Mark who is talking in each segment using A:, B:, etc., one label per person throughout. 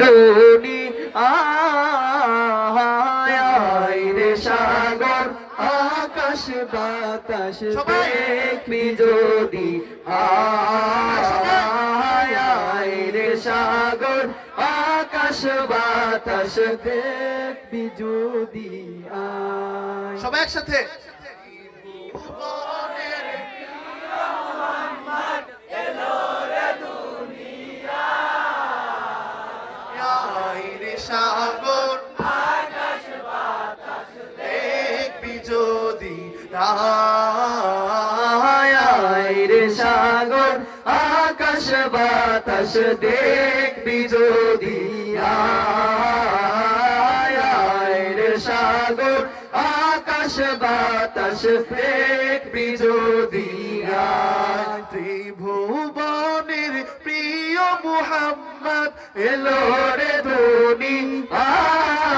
A: দুনি আয় রে সাগর আকাশ বাতাস। দেখবি যদি। আয় রে সাগর আকাশ বাতাস দেখবি যদি।
B: সবাই একসাথে।
A: রে সাগর, আকাশ বাতাস দেখবি যদি রে সাগর, আকাশ বাতাস দেখবি যদি
B: ত্রিভুবনের প্রিয় মুহাম্মদ,
A: এলো রে ধনি। আয়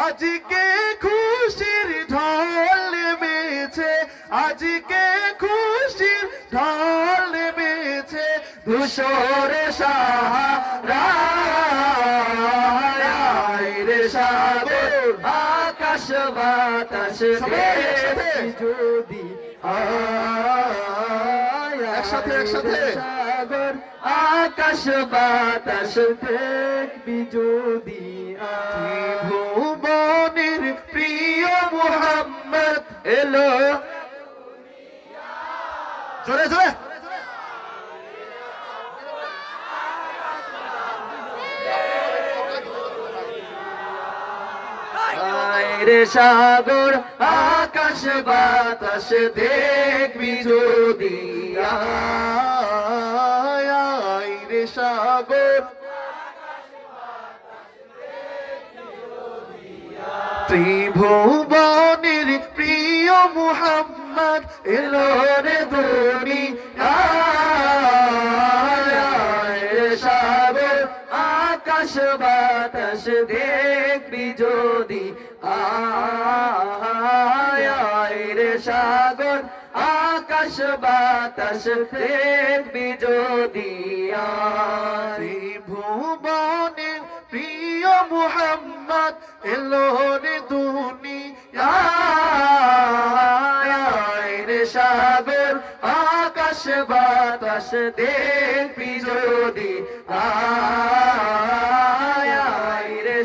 B: আজকে খুশির ঢল নেমেছে আজকে খুশির ঢল নেমেছে
A: ধূসর রে সাগর আকাশ বাতাস যদি।
B: একসাথে, একসাথে।
A: সাগর আকাশ বাতাস দেখবি যদি।
B: প্রিয় মুহাম্মদ
A: এলো।
B: জোরে জোরে।
A: রে সাগর আকাশ বাতাস দেখবি যদি।
B: আয় রে সাগর। ত্রিভুবনের প্রিয় মুহাম্মদ
A: এলো রে রে সাগর আকাশ বাতাস দেখবি যদি আয় রে সাগর আকাশ বাতাস দেখবি যদি আয়
B: ত্রিভুবনের প্রিয় মুহাম্মদ
A: সাগর, আকাশ বাতাস যদি।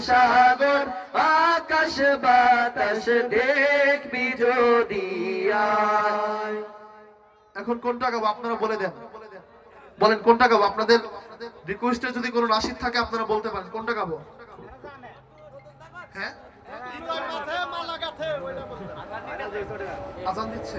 A: সাগর, আকাশ বাতাস দেখবি যদি।
B: এখন কোনটা গাবো আপনারা বলে দেন। বলেন কোনটা গাবো? আপনাদের রিকোয়েস্টে যদি কোনো নাসিদ থাকে আপনারা বলতে পারেন। কোনটা গাবো? আজান দিচ্ছে।